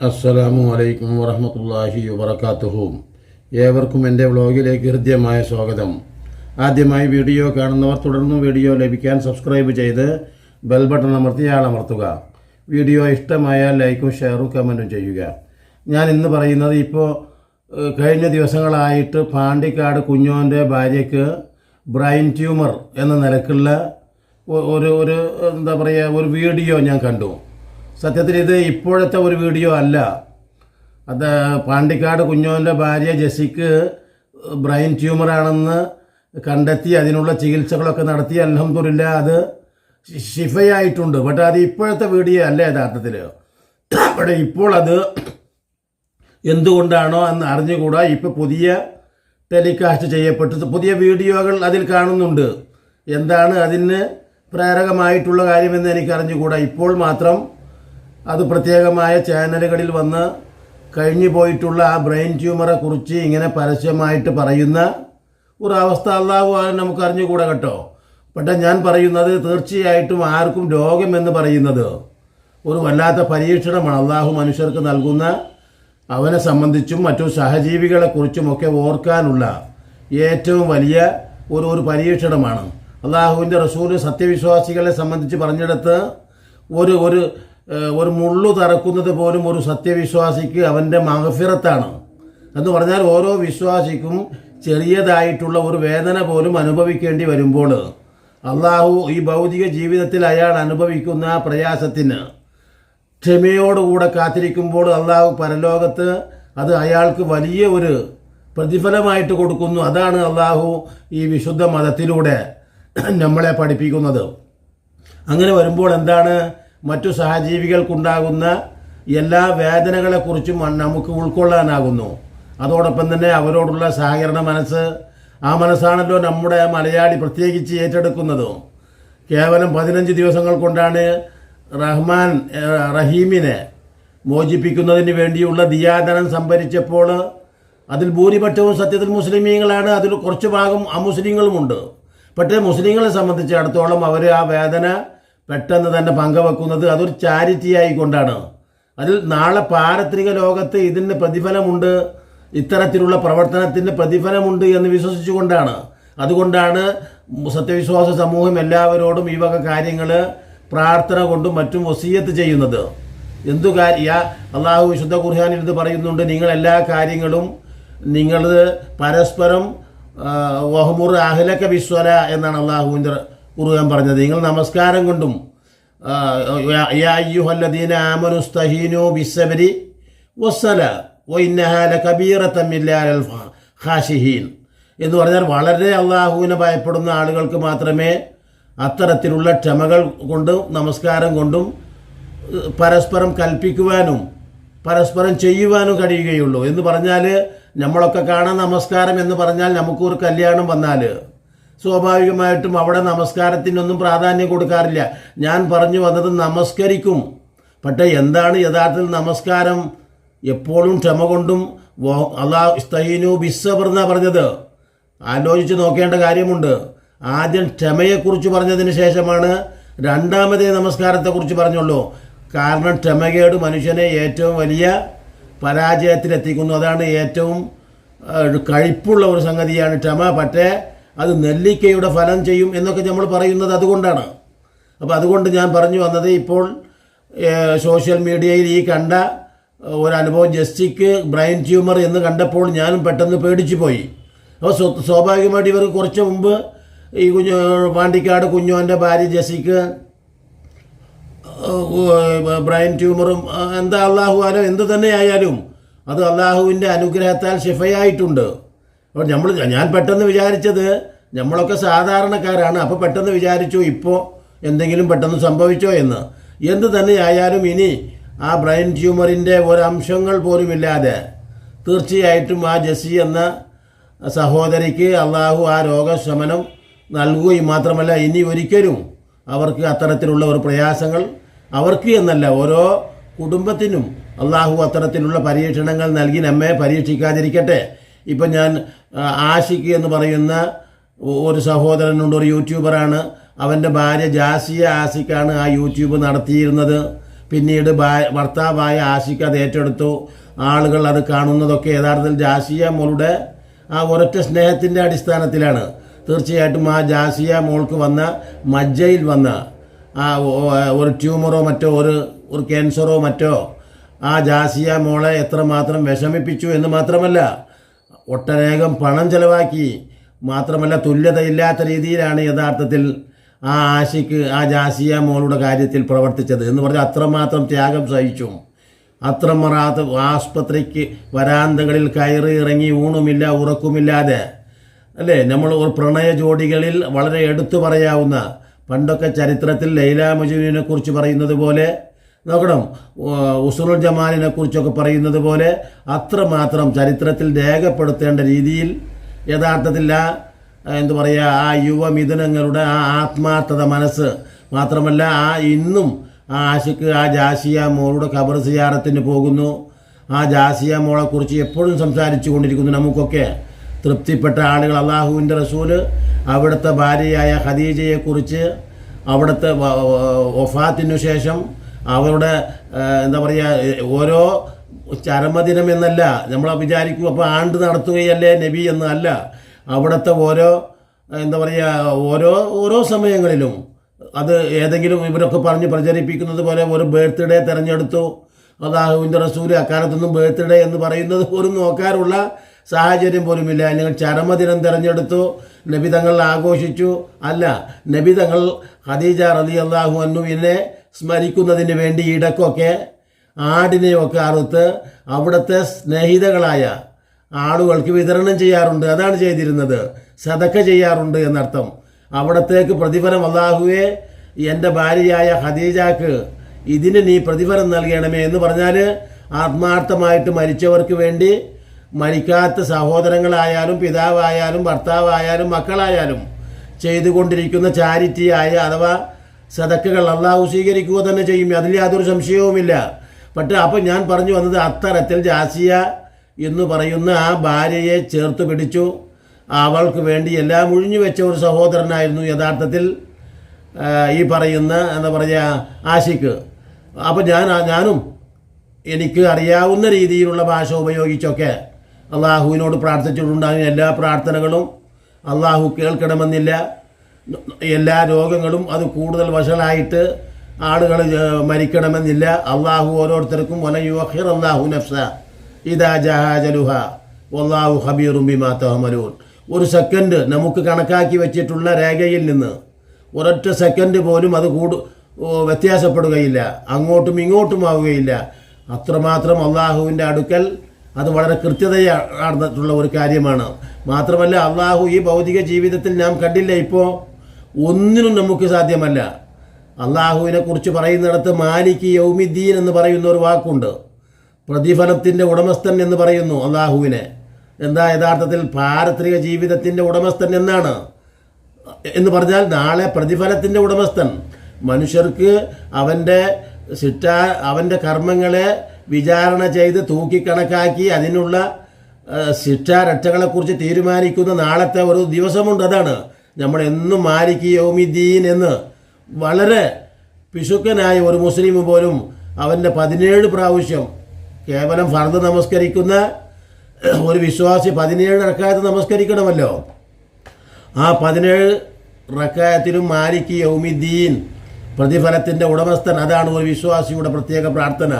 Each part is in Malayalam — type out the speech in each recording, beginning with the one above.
അസ്സലാമു അലൈക്കും വറഹമത്തല്ലാഹി വബർക്കാത്തുഹും ഏവർക്കും എന്റെ വ്ളോഗിലേക്ക് ഹൃദ്യമായ സ്വാഗതം. ആദ്യമായി വീഡിയോ കാണുന്നവർ തുടർന്നും വീഡിയോ ലഭിക്കാൻ സബ്സ്ക്രൈബ് ചെയ്ത് ബെൽ ബട്ടൺ അമർത്തി ആളമർത്തുക. വീഡിയോ ഇഷ്ടമായാൽ ലൈക്കും ഷെയറും കമന്റും ചെയ്യുക. ഞാൻ ഇന്ന് പറയുന്നത് ഇപ്പോൾ കഴിഞ്ഞ ദിവസങ്ങളായിട്ട് പാണ്ടിക്കാട് കുഞ്ഞോന്റെ ഭാര്യയ്ക്ക് ബ്രെയിൻ ട്യൂമർ എന്ന നിലക്കുള്ള ഒരു ഒരു എന്താ പറയുക ഒരു വീഡിയോ ഞാൻ കണ്ടു. സത്യത്തിൽ ഇത് ഇപ്പോഴത്തെ ഒരു വീഡിയോ അല്ല. അത് പാണ്ടിക്കാട് കുഞ്ഞോന്റെ ഭാര്യ ജെസിക്ക് ബ്രെയിൻ ട്യൂമറാണെന്ന് കണ്ടെത്തി അതിനുള്ള ചികിത്സകളൊക്കെ നടത്തി. അലഹമ്മദില്ല അത് ശിഫയായിട്ടുണ്ട്. പക്ഷേ അത് ഇപ്പോഴത്തെ വീഡിയോ അല്ല യഥാർത്ഥത്തിൽ പക്ഷേ ഇപ്പോൾ അത് എന്തുകൊണ്ടാണോ എന്ന് അറിഞ്ഞുകൂടാ. ഇപ്പോൾ പുതിയ ടെലികാസ്റ്റ് ചെയ്യപ്പെട്ടു. പുതിയ വീഡിയോകൾ അതിൽ കാണുന്നുണ്ട്. എന്താണ് അതിന് പ്രേരകമായിട്ടുള്ള കാര്യമെന്ന് എനിക്ക് അറിഞ്ഞുകൂടാ ഇപ്പോൾ മാത്രം അത് പ്രത്യേകമായ ചാനലുകളിൽ വന്ന് കഴിഞ്ഞു പോയിട്ടുള്ള ആ ബ്രെയിൻ ട്യൂമറെ കുറിച്ച് ഇങ്ങനെ പരസ്യമായിട്ട് പറയുന്ന ഒരു അവസ്ഥ അള്ളാഹു നമുക്ക് അറിഞ്ഞുകൂടാ കേട്ടോ. പക്ഷേ ഞാൻ പറയുന്നത് തീർച്ചയായിട്ടും ആർക്കും രോഗമെന്ന് പറയുന്നത് ഒരു വല്ലാത്ത പരീക്ഷണമാണ് അള്ളാഹു മനുഷ്യർക്ക് നൽകുന്ന അവനെ സംബന്ധിച്ചും മറ്റു സഹജീവികളെ കുറിച്ചുമൊക്കെ ഓർക്കാനുള്ള ഏറ്റവും വലിയ ഒരു ഒരു പരീക്ഷണമാണ്. അള്ളാഹുവിന്റെ റസൂൽ സത്യവിശ്വാസികളെ സംബന്ധിച്ച് പറഞ്ഞെടുത്ത് ഒരു ഒരു ഒരു മുള്ളു തറക്കുന്നത് പോലും ഒരു സത്യവിശ്വാസിക്ക് അവന്റെ മഹഫിറത്താണ്. എന്ന് പറഞ്ഞാൽ ഓരോ വിശ്വാസിക്കും ചെറിയതായിട്ടുള്ള ഒരു വേദന പോലും അനുഭവിക്കേണ്ടി വരുമ്പോൾ അള്ളാഹു ഈ ഭൗതിക ജീവിതത്തിൽ അയാൾ അനുഭവിക്കുന്ന പ്രയാസത്തിന് ക്ഷമയോടുകൂടെ കാത്തിരിക്കുമ്പോൾ അള്ളാഹു പരലോകത്ത് അത് അയാൾക്ക് വലിയ ഒരു പ്രതിഫലമായിട്ട് കൊടുക്കുന്നു. അതാണ് അള്ളാഹു ഈ വിശുദ്ധ മതത്തിലൂടെ നമ്മളെ പഠിപ്പിക്കുന്നത്. അങ്ങനെ വരുമ്പോൾ എന്താണ് മറ്റു സഹജീവികൾക്കുണ്ടാകുന്ന എല്ലാ വേദനകളെക്കുറിച്ചും നമുക്ക് ഉൾക്കൊള്ളാനാകുന്നു. അതോടൊപ്പം തന്നെ അവരോടുള്ള സഹകരണ മനസ്സ് ആ മനസ്സാണല്ലോ നമ്മുടെ മലയാളി പ്രത്യേകിച്ച് ഏറ്റെടുക്കുന്നത്. കേവലം പതിനഞ്ച് ദിവസങ്ങൾ കൊണ്ടാണ് റഹ്മാൻ റഹീമിനെ മോചിപ്പിക്കുന്നതിന് വേണ്ടിയുള്ള ദിയാദനം സംഭരിച്ചപ്പോൾ അതിൽ ഭൂരിപക്ഷവും സത്യത്തിൽ മുസ്ലിമീങ്ങളാണ്. അതിൽ കുറച്ച് ഭാഗം അമുസ്ലിങ്ങളുമുണ്ട്. പക്ഷേ മുസ്ലിങ്ങളെ സംബന്ധിച്ചിടത്തോളം അവർ ആ വേദന പെട്ടെന്ന് തന്നെ പങ്കുവെക്കുന്നത് അതൊരു ചാരിറ്റി ആയിക്കൊണ്ടാണ് അതിൽ നാളെ പാരത്രിക ലോകത്ത് ഇതിന് പ്രതിഫലമുണ്ട് ഇത്തരത്തിലുള്ള പ്രവർത്തനത്തിന് പ്രതിഫലമുണ്ട് എന്ന് വിശ്വസിച്ചുകൊണ്ടാണ്. അതുകൊണ്ടാണ് സത്യവിശ്വാസ സമൂഹം എല്ലാവരോടും ഈ വക കാര്യങ്ങൾ പ്രാർത്ഥന കൊണ്ടും മറ്റും വസീയത്ത് ചെയ്യുന്നത്. എന്തു കാര്യ അള്ളാഹു വിശുദ്ധ ഖുർഹാനിൽ ഇത് പറയുന്നുണ്ട് നിങ്ങൾ എല്ലാ കാര്യങ്ങളും നിങ്ങൾ പരസ്പരം വഹമുർ അഹ്ലക്ക വിശ്വല എന്നാണ് അള്ളാഹുവിന്റെ ഖുർആൻ പറഞ്ഞത്. നിങ്ങൾ നമസ്കാരം കൊണ്ടും ബിസ്സബരി വസ്സല വഇന്നഹാ ലകബീറത്തൻ മില്ലാൽ ഖാശിഹീൻ എന്ന് പറഞ്ഞാൽ വളരെ അള്ളാഹുവിനെ ഭയപ്പെടുന്ന ആളുകൾക്ക് മാത്രമേ അത്തരത്തിലുള്ള ക്ഷമകൾ കൊണ്ടും നമസ്കാരം കൊണ്ടും പരസ്പരം കൽപ്പിക്കുവാനും പരസ്പരം ചെയ്യുവാനും കഴിയുകയുള്ളൂ. എന്ന് പറഞ്ഞാൽ നമ്മളൊക്കെ കാണാൻ നമസ്കാരം എന്ന് പറഞ്ഞാൽ നമുക്കൊരു കല്യാണം വന്നാൽ സ്വാഭാവികമായിട്ടും അവിടെ നമസ്കാരത്തിനൊന്നും പ്രാധാന്യം കൊടുക്കാറില്ല. ഞാൻ പറഞ്ഞു വന്നത് നമസ്കരിക്കും. പക്ഷേ എന്താണ് യഥാർത്ഥത്തിൽ നമസ്കാരം? എപ്പോഴും ക്ഷമ കൊണ്ടും അള്ളാ സ്തൈനു ബിസ്സബർ എന്നാ പറഞ്ഞത്. ആലോചിച്ച് നോക്കേണ്ട കാര്യമുണ്ട്. ആദ്യം ക്ഷമയെക്കുറിച്ച് പറഞ്ഞതിന് ശേഷമാണ് രണ്ടാമതേ നമസ്കാരത്തെക്കുറിച്ച് പറഞ്ഞുള്ളൂ. കാരണം ക്ഷമകേട് മനുഷ്യനെ ഏറ്റവും വലിയ പരാജയത്തിലെത്തിക്കുന്നു. അതാണ് ഏറ്റവും കഴിപ്പുള്ള ഒരു സംഗതിയാണ് ക്ഷമ. പക്ഷേ അത് നെല്ലിക്കയുടെ ഫലം ചെയ്യും എന്നൊക്കെ നമ്മൾ പറയുന്നത് അതുകൊണ്ടാണ്. അപ്പോൾ അതുകൊണ്ട് ഞാൻ പറഞ്ഞു വന്നത് ഇപ്പോൾ സോഷ്യൽ മീഡിയയിൽ ഈ കണ്ട ഒരനുഭവം ജസ്റ്റിക്ക് ബ്രെയിൻ ട്യൂമർ എന്ന് കണ്ടപ്പോൾ ഞാനും പെട്ടെന്ന് പേടിച്ചു പോയി. അപ്പോൾ സ്വ- സ്വാഭാവികമായിട്ട് ഇവർ കുറച്ച് മുമ്പ് ഈ കുഞ്ഞു പാണ്ടിക്കാട് കുഞ്ഞോന്റെ ഭാര്യ ജസിക്ക് ബ്രെയിൻ ട്യൂമറും എന്താ അള്ളാഹു ആലോ എന്ത് തന്നെ ആയാലും അത് അള്ളാഹുവിന്റെ അനുഗ്രഹത്താൽ ഷിഫയായിട്ടുണ്ട് അപ്പോൾ നമ്മൾ ഞാൻ പെട്ടെന്ന് വിചാരിച്ചത് നമ്മളൊക്കെ സാധാരണക്കാരാണ്. അപ്പോൾ പെട്ടെന്ന് വിചാരിച്ചു ഇപ്പോൾ എന്തെങ്കിലും പെട്ടെന്ന് സംഭവിച്ചോ എന്ന്. എന്ത് തന്നെ ആയാലും ഇനി ആ ബ്രെയിൻ ട്യൂമറിന്റെ ഒരംശങ്ങൾ പോലുമില്ലാതെ തീർച്ചയായിട്ടും ആ ജസി എന്ന സഹോദരിക്ക് അള്ളാഹു ആ രോഗശമനം നൽകുകയും മാത്രമല്ല ഇനി ഒരിക്കലും അവർക്ക് അത്തരത്തിലുള്ള ഒരു പ്രയാസങ്ങൾ അവർക്ക് എന്നല്ല ഓരോ കുടുംബത്തിനും അള്ളാഹു അത്തരത്തിലുള്ള പരീക്ഷണങ്ങൾ നൽകി നമ്മെ പരീക്ഷിക്കാതിരിക്കട്ടെ. ഇപ്പം ഞാൻ ആഷിക് എന്ന് പറയുന്ന ഒരു സഹോദരനുണ്ട് ഒരു യൂട്യൂബറാണ്. അവന്റെ ഭാര്യ ജാസിയ ആസിക്കാണ് ആ യൂട്യൂബ് നടത്തിയിരുന്നത്. പിന്നീട് ഭർത്താവായ ആഷിക്ക് അത് ഏറ്റെടുത്തു. ആളുകൾ അത് കാണുന്നതൊക്കെ യഥാർത്ഥത്തിൽ ജാസിയ മോളുടെ ആ ഒരൊറ്റ സ്നേഹത്തിന്റെ അടിസ്ഥാനത്തിലാണ്. തീർച്ചയായിട്ടും ആ ജാസിയ മോൾക്ക് വന്ന മജ്ജയിൽ വന്ന ആ ഒരു ട്യൂമറോ മറ്റോ ഒരു ഒരു ക്യാൻസറോ മറ്റോ ആ ജാസിയ മോളെ എത്രമാത്രം വിഷമിപ്പിച്ചു എന്ന് മാത്രമല്ല ഒട്ടനേകം പണം ചെലവാക്കി മാത്രമല്ല തുല്യതയില്ലാത്ത രീതിയിലാണ് യഥാർത്ഥത്തിൽ ആ ആശിക്ക് ആ ജാസിയ മോളുടെ കാര്യത്തിൽ പ്രവർത്തിച്ചത് എന്ന് പറഞ്ഞാൽ അത്രമാത്രം ത്യാഗം സഹിച്ചു അത്രമറാത്ത ആസ്പത്രിക്ക് വരാന്തകളിൽ കയറി ഇറങ്ങി ഊണുമില്ല ഉറക്കുമില്ലാതെ അല്ലേ? നമ്മൾ പ്രണയ ജോഡികളിൽ വളരെ എടുത്തു പറയാവുന്ന പണ്ടൊക്കെ ചരിത്രത്തിൽ ലൈല മജുവിനെ കുറിച്ച് പറയുന്നത് പോലെ നോക്കണം? ഉസുറുൽ ജമാലിനെ കുറിച്ചൊക്കെ പറയുന്നത് പോലെ അത്രമാത്രം ചരിത്രത്തിൽ രേഖപ്പെടുത്തേണ്ട രീതിയിൽ യഥാർത്ഥത്തിൽ ആ എന്താ പറയുക ആ യുവമിഥുനങ്ങളുടെ ആ ആത്മാർത്ഥത മനസ്സ് മാത്രമല്ല ആ ഇന്നും ആ ആശിക്ക് ആ ജാസിയ മോളുടെ ഖബർ സിയാറത്തിന് പോകുന്നു. ആ ജാസിയ മോളെക്കുറിച്ച് എപ്പോഴും സംസാരിച്ചു കൊണ്ടിരിക്കുന്നു നമുക്കൊക്കെ. തൃപ്തിപ്പെട്ട ആളുകൾ അള്ളാഹുവിന്റെ റസൂൽ അവിടുത്തെ ഭാര്യയായ ഖദീജയെക്കുറിച്ച് അവിടുത്തെ വഫാത്തിനു ശേഷം അവരുടെ എന്താ പറയുക ഓരോ ചരമദിനം എന്നല്ല നമ്മൾ വിചാരിക്കും അപ്പോൾ ആണ്ട് നടത്തുകയല്ലേ നബി എന്നല്ല. അവിടുത്തെ ഓരോ എന്താ പറയുക ഓരോ ഓരോ സമയങ്ങളിലും അത് ഏതെങ്കിലും ഇവരൊക്കെ പറഞ്ഞ് പ്രചരിപ്പിക്കുന്നത് പോലെ ഒരു ബർത്ത്ഡേ തിരഞ്ഞെടുത്തു. അള്ളാഹുവിന്റെ റസൂൽ അക്കാലത്തൊന്നും ബർത്ത്ഡേ എന്ന് പറയുന്നത് പോലും നോക്കാറുള്ള സാഹചര്യം പോലുമില്ല. നിങ്ങൾ ചരമദിനം തിരഞ്ഞെടുത്തു. നബി തങ്ങൾ ആഘോഷിച്ചു. അല്ല നബി തങ്ങൾ ഖദീജ റലി അള്ളാഹു അന്നുവിനെ സ്മരിക്കുന്നതിന് വേണ്ടി ഇടക്കൊക്കെ ആടിനെയൊക്കെ അറുത്ത് അവിടുത്തെ സ്നേഹിതകളായ ആളുകൾക്ക് വിതരണം ചെയ്യാറുണ്ട്. അതാണ് ചെയ്തിരുന്നത്. സതക്ക ചെയ്യാറുണ്ട് എന്നർത്ഥം. അവിടത്തേക്ക് പ്രതിഫലം അള്ളാഹുവെ എന്റെ ഭാര്യയായ ഖദീജാക്ക് ഇതിന് നീ പ്രതിഫലം നൽകണമേ എന്ന് പറഞ്ഞാൽ ആത്മാർത്ഥമായിട്ട് മരിച്ചവർക്ക് വേണ്ടി മരിക്കാത്ത സഹോദരങ്ങളായാലും പിതാവായാലും ഭർത്താവായാലും മക്കളായാലും ചെയ്തുകൊണ്ടിരിക്കുന്ന ചാരിറ്റിയായ അഥവാ സദക്കകൾ അള്ളാഹു സ്വീകരിക്കുക തന്നെ ചെയ്യും. അതിൽ യാതൊരു സംശയവുമില്ല. പക്ഷേ അപ്പം ഞാൻ പറഞ്ഞു വന്നത് അത്തരത്തിൽ ജാസിയ എന്ന് പറയുന്ന ആ ഭാര്യയെ ചേർത്ത് പിടിച്ചു. അവൾക്ക് വേണ്ടി എല്ലാം ഒഴിഞ്ഞു വെച്ച ഒരു സഹോദരനായിരുന്നു യഥാർത്ഥത്തിൽ ഈ പറയുന്ന എന്താ പറയുക ആശിക്ക് അപ്പോൾ ഞാൻ ഞാനും എനിക്ക് അറിയാവുന്ന രീതിയിലുള്ള ഭാഷ ഉപയോഗിച്ചൊക്കെ അള്ളാഹുവിനോട് പ്രാർത്ഥിച്ചിട്ടുണ്ടാകും എല്ലാ പ്രാർത്ഥനകളും അള്ളാഹു കേൾക്കണമെന്നില്ല. എല്ലാ രോഗങ്ങളും അത് കൂടുതൽ വഷളായിട്ട് ആളുകൾ മരിക്കണമെന്നില്ല. അള്ളാഹു ഓരോരുത്തർക്കും വലയുഹിർ അള്ളാഹു നഫ്സ. ഇതാ ജഹാജലുഹ വല്ലാഹു ഹബീറും ബിമാ തഹമലൂൻ. ഒരു സെക്കൻഡ് നമുക്ക് കണക്കാക്കി വെച്ചിട്ടുള്ള രേഖയിൽ നിന്ന് ഒരൊറ്റ സെക്കൻഡ് പോലും അത് കൂടു വ്യത്യാസപ്പെടുകയില്ല. അങ്ങോട്ടും ഇങ്ങോട്ടും ആവുകയില്ല. അത്രമാത്രം അള്ളാഹുവിന്റെ അടുക്കൽ അത് വളരെ കൃത്യതയാർന്നിട്ടുള്ള ഒരു കാര്യമാണ്. മാത്രമല്ല അള്ളാഹു ഈ ഭൗതിക ജീവിതത്തിൽ നാം കണ്ടില്ല ഇപ്പോൾ ഒന്നിനും നമുക്ക് സാധ്യമല്ല. അള്ളാഹുവിനെ കുറിച്ച് പറയുന്നിടത്ത് മാലിക്ക് യൗമിദ്ദീൻ എന്ന് പറയുന്ന ഒരു വാക്കുണ്ട്. പ്രതിഫലത്തിന്റെ ഉടമസ്ഥൻ എന്ന് പറയുന്നു അള്ളാഹുവിനെ എന്താ യഥാർത്ഥത്തിൽ പാരത്രിക ജീവിതത്തിന്റെ ഉടമസ്ഥൻ എന്നാണ്? എന്ന് പറഞ്ഞാൽ നാളെ പ്രതിഫലത്തിന്റെ ഉടമസ്ഥൻ. മനുഷ്യർക്ക് അവന്റെ ശിക്ഷ അവന്റെ കർമ്മങ്ങളെ വിചാരണ ചെയ്ത് തൂക്കിക്കണക്കാക്കി അതിനുള്ള ശിക്ഷാരക്ഷകളെക്കുറിച്ച് തീരുമാനിക്കുന്ന നാളത്തെ ഒരു ദിവസമുണ്ട്. അതാണ്. നമ്മൾ എന്നും മാലിക്ക് യൗമിദ്ദീൻ എന്ന് വളരെ പിശുക്കനായ ഒരു മുസ്ലിം പോലും അവന്റെ പതിനേഴ് പ്രാവശ്യം കേവലം ഫർദ് നമസ്കരിക്കുന്ന ഒരു വിശ്വാസി പതിനേഴ് റക്കായത്ത് നമസ്കരിക്കണമല്ലോ. ആ പതിനേഴ് റക്കായത്തിലും മാലിക്ക് യൗമിദ്ദീൻ പ്രതിഫലത്തിന്റെ ഉടമസ്ഥൻ. അതാണ് ഒരു വിശ്വാസിയുടെ പ്രത്യേക പ്രാർത്ഥന.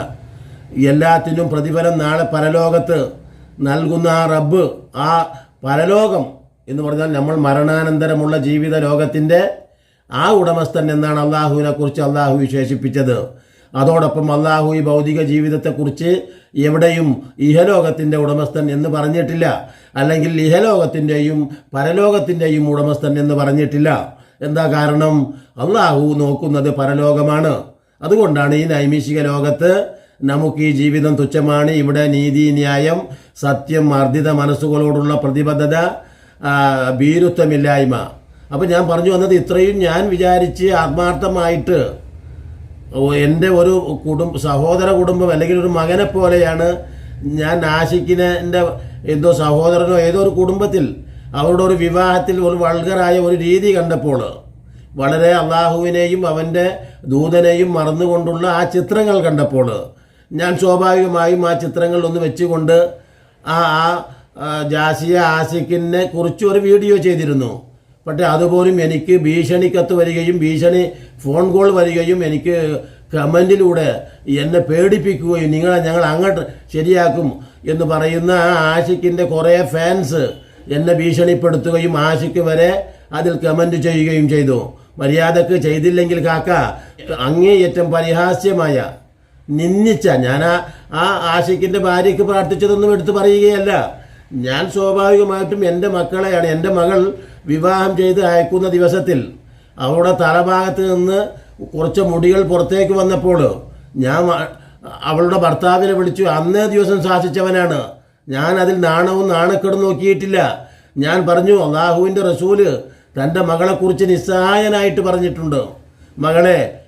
എല്ലാത്തിനും പ്രതിഫലം നാളെ പരലോകത്ത് നൽകുന്ന ആ റബ്ബ് ആ പരലോകം എന്ന് പറഞ്ഞാൽ നമ്മൾ മരണാനന്തരമുള്ള ജീവിത ലോകത്തിന്റെ ആ ഉടമസ്ഥൻ എന്നാണ് അള്ളാഹുവിനെ കുറിച്ച് അള്ളാഹു വിശേഷിപ്പിച്ചത്. അതോടൊപ്പം അള്ളാഹു ഈ ഭൗതിക ജീവിതത്തെക്കുറിച്ച് എവിടെയും ഇഹലോകത്തിന്റെ ഉടമസ്ഥൻ എന്ന് പറഞ്ഞിട്ടില്ല. അല്ലെങ്കിൽ ഇഹലോകത്തിന്റെയും പരലോകത്തിന്റെയും ഉടമസ്ഥൻ എന്ന് പറഞ്ഞിട്ടില്ല. എന്താ കാരണം? അള്ളാഹു നോക്കുന്നത് പരലോകമാണ്. അതുകൊണ്ടാണ് ഈ നൈമിഷിക ലോകത്ത് നമുക്ക് ഈ ജീവിതം തുച്ഛമാണ്. ഇവിടെ നീതി ന്യായം സത്യം മർദ്ദിത മനസ്സുകളോടുള്ള പ്രതിബദ്ധത ഭീരുത്വമില്ലായ്മ. അപ്പോൾ ഞാൻ പറഞ്ഞു വന്നത് ഇത്രയും ഞാൻ വിചാരിച്ച് ആത്മാർത്ഥമായിട്ട് എന്റെ ഒരു കുടുംബ സഹോദര കുടുംബം അല്ലെങ്കിൽ ഒരു മകനെ പോലെയാണ് ഞാൻ ആശിക്കിനെ എന്റെ എന്തോ സഹോദരനോ ഏതോ ഒരു കുടുംബത്തിൽ അവരുടെ ഒരു വിവാഹത്തിൽ ഒരു വൾഗറായ ഒരു രീതി കണ്ടപ്പോൾ വളരെ അള്ളാഹുവിനെയും അവന്റെ ദൂതനെയും മറന്നുകൊണ്ടുള്ള ആ ചിത്രങ്ങൾ കണ്ടപ്പോൾ ഞാൻ സ്വാഭാവികമായും ആ ചിത്രങ്ങളിലൊന്ന് വെച്ചുകൊണ്ട് ആ ആ, ജാസിയ ആസിഖിനെ കുറിച്ച് ഒരു വീഡിയോ ചെയ്തിരുന്നു. പക്ഷേ അതുപോലും എനിക്ക് ഭീഷണി കത്ത് വരികയും ഭീഷണി ഫോൺ കോൾ വരികയും എനിക്ക് കമന്റിലൂടെ എന്നെ പേടിപ്പിക്കുകയും നിങ്ങളെ ഞങ്ങൾ അങ്ങോട്ട് ശരിയാക്കും എന്ന് പറയുന്ന ആ ആഷിക്കിന്റെ കുറേ ഫാൻസ് എന്നെ ഭീഷണിപ്പെടുത്തുകയും ആഷിക്ക് വരെ അതിൽ കമന്റ് ചെയ്യുകയും ചെയ്തു. മര്യാദയ്ക്ക് ചെയ്തില്ലെങ്കിൽ കാക്ക അങ്ങേയറ്റം പരിഹാസ്യമായ നിന്ദിച്ച ഞാൻ ആ ആ ആഷിക്കിന്റെ ഭാര്യയ്ക്ക് പ്രാർത്ഥിച്ചതൊന്നും എടുത്തു പറയുകയല്ല. ഞാൻ സ്വാഭാവികമായിട്ടും എന്റെ മക്കളെയാണ്. എന്റെ മകൾ വിവാഹം ചെയ്ത് അയക്കുന്ന ദിവസത്തിൽ അവളുടെ തലഭാഗത്ത് നിന്ന് കുറച്ച് മുടികൾ പുറത്തേക്ക് വന്നപ്പോൾ ഞാൻ അവളുടെ ഭർത്താവിനെ വിളിച്ചു. അന്നേ ദിവസം ശാസിച്ചവനാണ്. ഞാൻ അതിൽ നാണവും നാണക്കേടും നോക്കിയിട്ടില്ല. ഞാൻ പറഞ്ഞു അള്ളാഹുവിന്റെ റസൂൽ തന്റെ മകളെക്കുറിച്ച് നിസ്സഹായനായിട്ട് പറഞ്ഞിട്ടുണ്ട്. മകളെ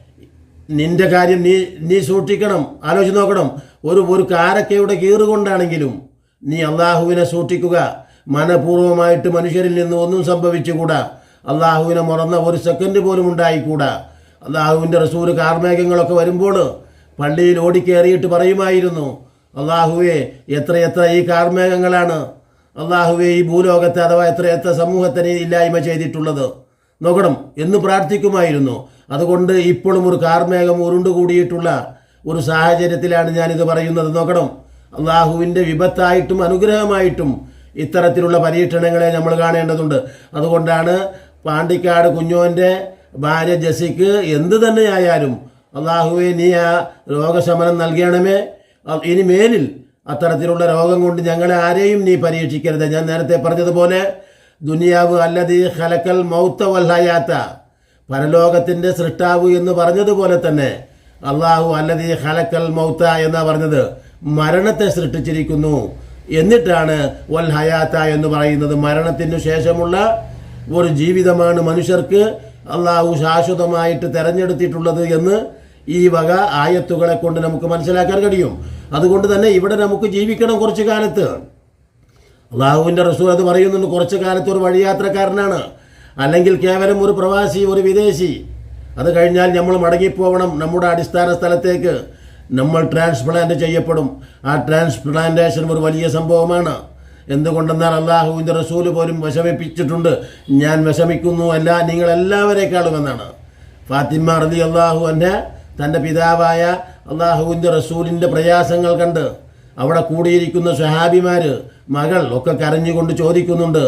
നിന്റെ കാര്യം നീ നീ സൂക്ഷിക്കണം. ആലോചിച്ച് നോക്കണം. ഒരു ഒരു കാരക്കയുടെ കീറുകൊണ്ടാണെങ്കിലും നീ അള്ളാഹുവിനെ സൂക്ഷിക്കുക. മനഃപൂർവമായിട്ട് മനുഷ്യരിൽ നിന്ന് ഒന്നും സംഭവിച്ചുകൂടാ. അള്ളാഹുവിനെ മറന്ന ഒരു സെക്കൻഡ് പോലും ഉണ്ടായിക്കൂടാ. അള്ളാഹുവിന്റെ റസൂർ കാർമേഘങ്ങളൊക്കെ വരുമ്പോൾ പള്ളിയിൽ ഓടിക്കേറിയിട്ട് പറയുമായിരുന്നു അള്ളാഹുവെ എത്രയെത്ര ഈ കാർമേഘങ്ങളാണ്. അള്ളാഹുവെ ഈ ഭൂലോകത്തെ അഥവാ എത്രയെത്ര സമൂഹത്തിന് ഇല്ലായ്മ ചെയ്തിട്ടുള്ളത്. നോക്കണം എന്ന് പ്രാർത്ഥിക്കുമായിരുന്നു. അതുകൊണ്ട് ഇപ്പോഴും ഒരു കാർമേഘം ഉരുണ്ടുകൂടിയിട്ടുള്ള ഒരു സാഹചര്യത്തിലാണ് ഞാനിത് പറയുന്നത്. നോക്കണം അള്ളാഹുവിന്റെ വിപത്തായിട്ടും അനുഗ്രഹമായിട്ടും ഇത്തരത്തിലുള്ള പരീക്ഷണങ്ങളെ നമ്മൾ കാണേണ്ടതുണ്ട്. അതുകൊണ്ടാണ് പാണ്ടിക്കാട് കുഞ്ഞോന്റെ ഭാര്യ ജസിക്ക് എന്ത് തന്നെയായാലും അള്ളാഹുവെ നീ ആ രോഗശമനം നൽകണമേ. ഇനി മേലിൽ അത്തരത്തിലുള്ള രോഗം കൊണ്ട് ഞങ്ങളെ ആരെയും നീ പരീക്ഷിക്കരുത്. ഞാൻ നേരത്തെ പറഞ്ഞതുപോലെ ദുനിയാവ് അല്ലതി ഹലക്കൽ മൗത്ത വല്ലയാത്ത പരലോകത്തിന്റെ സൃഷ്ടാവ് എന്ന് പറഞ്ഞതുപോലെ തന്നെ അള്ളാഹു അല്ലതി ഹലക്കൽ മൗത്ത എന്നാ പറഞ്ഞത്. മരണത്തെ സൃഷ്ടിച്ചിരിക്കുന്നു. എന്നിട്ടാണ് വൽ ഹയാത്ത എന്ന് പറയുന്നത്. മരണത്തിനു ശേഷമുള്ള ഒരു ജീവിതമാണ് മനുഷ്യർക്ക് അള്ളാഹു ശാശ്വതമായിട്ട് തെരഞ്ഞെടുത്തിട്ടുള്ളത് എന്ന് ഈ വക ആയത്തുകളെ കൊണ്ട് നമുക്ക് മനസ്സിലാക്കാൻ കഴിയും. അതുകൊണ്ട് തന്നെ ഇവിടെ നമുക്ക് ജീവിക്കണം കുറച്ചു കാലത്ത്. അള്ളാഹുവിന്റെ റസൂൽ അത് പറയുന്നുണ്ട് കുറച്ച് കാലത്ത് ഒരു വഴിയാത്രക്കാരനാണ്. അല്ലെങ്കിൽ കേവലം ഒരു പ്രവാസി ഒരു വിദേശി. അത് കഴിഞ്ഞാൽ നമ്മൾ മടങ്ങിപ്പോവണം നമ്മുടെ അടിസ്ഥാന സ്ഥലത്തേക്ക്. നമ്മൾ ട്രാൻസ്പ്ലാന്റ് ചെയ്യപ്പെടും. ആ ട്രാൻസ്പ്ലാന്റേഷൻ ഒരു വലിയ സംഭവമാണ്. എന്തുകൊണ്ടെന്നാൽ അള്ളാഹുവിന്റെ റസൂൽ പോലും വിഷമിപ്പിച്ചിട്ടുണ്ട്. ഞാൻ വിഷമിക്കുന്നു അല്ല നിങ്ങളെല്ലാവരേക്കാളും എന്നാണ്. ഫാത്തിമ റതി അള്ളാഹു എന്റെ തന്റെ പിതാവായ അള്ളാഹുവിന്റെ റസൂലിന്റെ പ്രയാസങ്ങൾ കണ്ട് അവിടെ കൂടിയിരിക്കുന്ന സുഹാബിമാർ മകൾ ഒക്കെ കരഞ്ഞുകൊണ്ട് ചോദിക്കുന്നുണ്ട്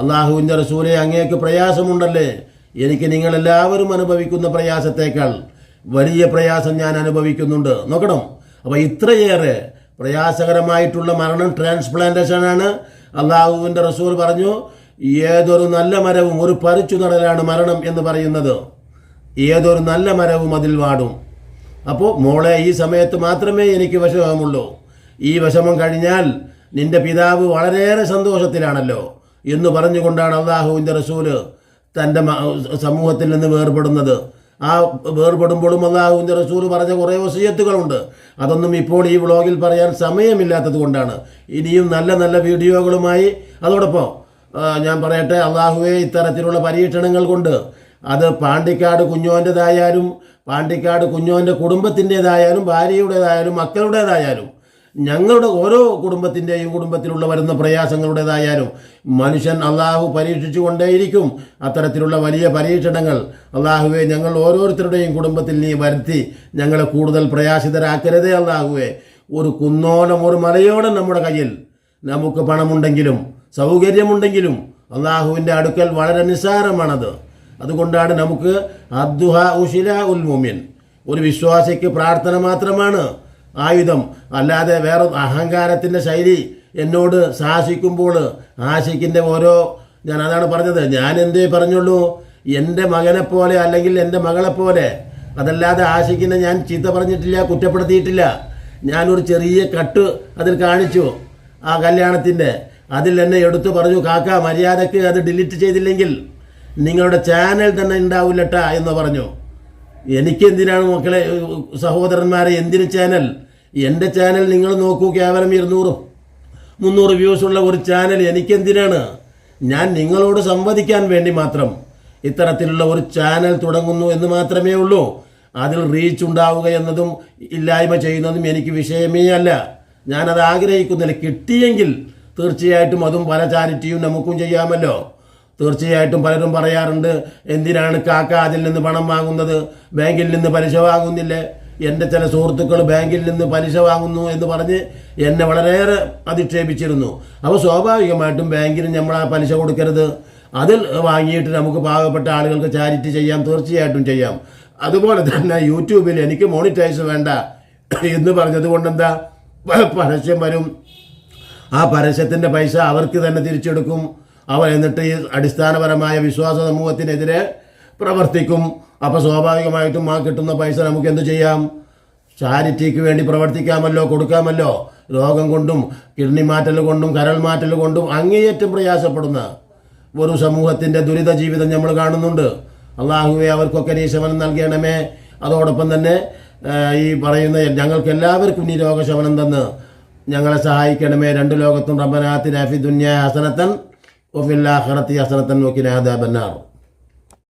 അള്ളാഹുവിന്റെ റസൂലെ അങ്ങേക്ക് പ്രയാസമുണ്ടല്ലേ? എനിക്ക് നിങ്ങളെല്ലാവരും അനുഭവിക്കുന്ന പ്രയാസത്തേക്കാൾ വലിയ പ്രയാസം ഞാൻ അനുഭവിക്കുന്നുണ്ട്. നോക്കണം അപ്പോൾ ഇത്രയേറെ പ്രയാസകരമായിട്ടുള്ള മരണം ട്രാൻസ്പ്ലാന്റേഷൻ ആണ് അള്ളാഹുവിന്റെ റസൂൽ പറഞ്ഞു ഏതൊരു നല്ല മരവും ഒരു പറിച്ചു നടലാണ് മരണം എന്ന് പറയുന്നത്. ഏതൊരു നല്ല മരവും അതിൽ വാടും. അപ്പോൾ മോളെ ഈ സമയത്ത് മാത്രമേ എനിക്ക് വിഷമമുള്ളൂ. ഈ വിഷമം കഴിഞ്ഞാൽ നിന്റെ പിതാവ് വളരെയേറെ സന്തോഷത്തിലാണല്ലോ എന്ന് പറഞ്ഞുകൊണ്ടാണ് അള്ളാഹുവിന്റെ റസൂൽ തന്റെ സമൂഹത്തിൽ നിന്ന് വേർപെടുന്നത്. ആ വേർപെടുമ്പോഴും അള്ളാഹുവിന്റെ റസൂൽ പറഞ്ഞ കുറേ വസീയത്തുകളുണ്ട്. അതൊന്നും ഇപ്പോൾ ഈ വ്ളോഗിൽ പറയാൻ സമയമില്ലാത്തത് കൊണ്ടാണ്. ഇനിയും നല്ല നല്ല വീഡിയോകളുമായി അതോടൊപ്പം ഞാൻ പറയട്ടെ അള്ളാഹുവെ ഇത്തരത്തിലുള്ള പരീക്ഷണങ്ങൾ കൊണ്ട് അത് പാണ്ടിക്കാട് കുഞ്ഞോന്റെതായാലും പാണ്ടിക്കാട് കുഞ്ഞോന്റെ കുടുംബത്തിന്റെതായാലും ഭാര്യയുടേതായാലും മക്കളുടേതായാലും ഞങ്ങളുടെ ഓരോ കുടുംബത്തിന്റെയും കുടുംബത്തിലുള്ള വരുന്ന പ്രയാസങ്ങളുടേതായാലും മനുഷ്യൻ അള്ളാഹു പരീക്ഷിച്ചു കൊണ്ടേയിരിക്കും അത്തരത്തിലുള്ള വലിയ പരീക്ഷണങ്ങൾ. അള്ളാഹുവെ ഞങ്ങൾ ഓരോരുത്തരുടെയും കുടുംബത്തിൽ നീ വരുത്തി ഞങ്ങളെ കൂടുതൽ പ്രയാസിതരാക്കരുതേ അള്ളാഹുവെ ഒരു കുന്നോളം ഒരു മലയോളം നമ്മുടെ കയ്യിൽ. നമുക്ക് പണമുണ്ടെങ്കിലും സൗകര്യമുണ്ടെങ്കിലും അള്ളാഹുവിന്റെ അടുക്കൽ വളരെ നിസ്സാരമാണത്. അതുകൊണ്ടാണ് നമുക്ക് അദ്ദുഹ ഉഷില ഉൽ മുമിൻ. ഒരു വിശ്വാസിക്ക് പ്രാർത്ഥന മാത്രമാണ്. ആയുധം. അല്ലാതെ വേറെ അഹങ്കാരത്തിന്റെ ശൈലി എന്നോട് സാഹസിക്കുമ്പോൾ ആശിക്കിന്റെ ഓരോ ഞാൻ അതാണ് പറഞ്ഞത്. ഞാൻ എന്തേ പറഞ്ഞുള്ളൂ? എന്റെ മകനെ പോലെ അല്ലെങ്കിൽ എന്റെ മകളെ പോലെ. അതല്ലാതെ ആശിക്കിനെ ഞാൻ ചീത്ത പറഞ്ഞിട്ടില്ല കുറ്റപ്പെടുത്തിയിട്ടില്ല. ഞാനൊരു ചെറിയ കട്ട് അതിൽ കാണിച്ചു ആ കല്യാണത്തിന്റെ അതിൽ എന്നെ എടുത്തു പറഞ്ഞു കാക്ക മര്യാദയ്ക്ക് അത് ഡിലീറ്റ് ചെയ്തില്ലെങ്കിൽ നിങ്ങളുടെ ചാനൽ തന്നെ ഉണ്ടാവില്ലട്ടാ എന്ന് പറഞ്ഞു. എനിക്കെന്തിനാണ് മക്കളെ സഹോദരന്മാരെ എന്തിന് ചാനൽ എന്റെ ചാനൽ നിങ്ങൾ നോക്കൂ കേവലം ഇരുന്നൂറും മുന്നൂറ് വ്യൂസ് ഉള്ള ഒരു ചാനൽ എനിക്കെന്തിനാണ്? ഞാൻ നിങ്ങളോട് സംവദിക്കാൻ വേണ്ടി മാത്രം ഇത്തരത്തിലുള്ള ഒരു ചാനൽ തുടങ്ങുന്നു എന്ന് മാത്രമേ ഉള്ളൂ. അതിൽ റീച്ച് ഉണ്ടാവുക എന്നതും ഇല്ലായ്മ ചെയ്യുന്നതും എനിക്ക് വിഷയമേ അല്ല. ഞാനത് ആഗ്രഹിക്കുന്നില്ല കിട്ടിയെങ്കിൽ തീർച്ചയായിട്ടും അതും പല ചാരിറ്റിയും നമുക്കും ചെയ്യാമല്ലോ. തീർച്ചയായിട്ടും പലരും പറയാറുണ്ട് എന്തിനാണ് കാക്ക അതിൽ നിന്ന് പണം വാങ്ങുന്നത്? ബാങ്കിൽ നിന്ന് പലിശ വാങ്ങുന്നില്ലേ? എന്റെ ചില സുഹൃത്തുക്കൾ ബാങ്കിൽ നിന്ന് പലിശ വാങ്ങുന്നു എന്ന് പറഞ്ഞ് എന്നെ വളരെയേറെ അധിക്ഷേപിച്ചിരുന്നു. അപ്പോൾ സ്വാഭാവികമായിട്ടും ബാങ്കിന് നമ്മൾ ആ പലിശ കൊടുക്കരുത്. അതിൽ വാങ്ങിയിട്ട് നമുക്ക് പാവപ്പെട്ട ആളുകൾക്ക് ചാരിറ്റി ചെയ്യാം തീർച്ചയായിട്ടും ചെയ്യാം. അതുപോലെ തന്നെ യൂട്യൂബിൽ എനിക്ക് മോണിറ്റൈസ് വേണ്ട എന്ന് പറഞ്ഞത് കൊണ്ടെന്താ? പരസ്യം വരും. ആ പരസ്യത്തിന്റെ പൈസ അവർക്ക് തന്നെ തിരിച്ചെടുക്കും. അവർ എന്നിട്ട് ഈ അടിസ്ഥാനപരമായ വിശ്വാസ സമൂഹത്തിനെതിരെ പ്രവർത്തിക്കും. അപ്പോൾ സ്വാഭാവികമായിട്ടും ആ കിട്ടുന്ന പൈസ നമുക്ക് എന്ത് ചെയ്യാം? ചാരിറ്റിക്ക് വേണ്ടി പ്രവർത്തിക്കാമല്ലോ കൊടുക്കാമല്ലോ. രോഗം കൊണ്ടും കിഡ്നി മാറ്റൽ കൊണ്ടും കരൾ മാറ്റൽ കൊണ്ടും അങ്ങേയറ്റം പ്രയാസപ്പെടുന്ന ഒരു സമൂഹത്തിന്റെ ദുരിത ജീവിതം നമ്മൾ കാണുന്നുണ്ട്. അള്ളാഹുവെ അവർക്കൊക്കെ നീ ശമനം നൽകണമേ. അതോടൊപ്പം തന്നെ ഈ പറയുന്ന ഞങ്ങൾക്ക് എല്ലാവർക്കും നീ രോഗശമനം തന്ന് ഞങ്ങളെ സഹായിക്കണമേ. രണ്ട് ലോകത്തും റബ്ബനാത്തി അഫി ദുന്യ ഹസനത്തൻ. وفي الآخرة حسنة وكلا عذاب النار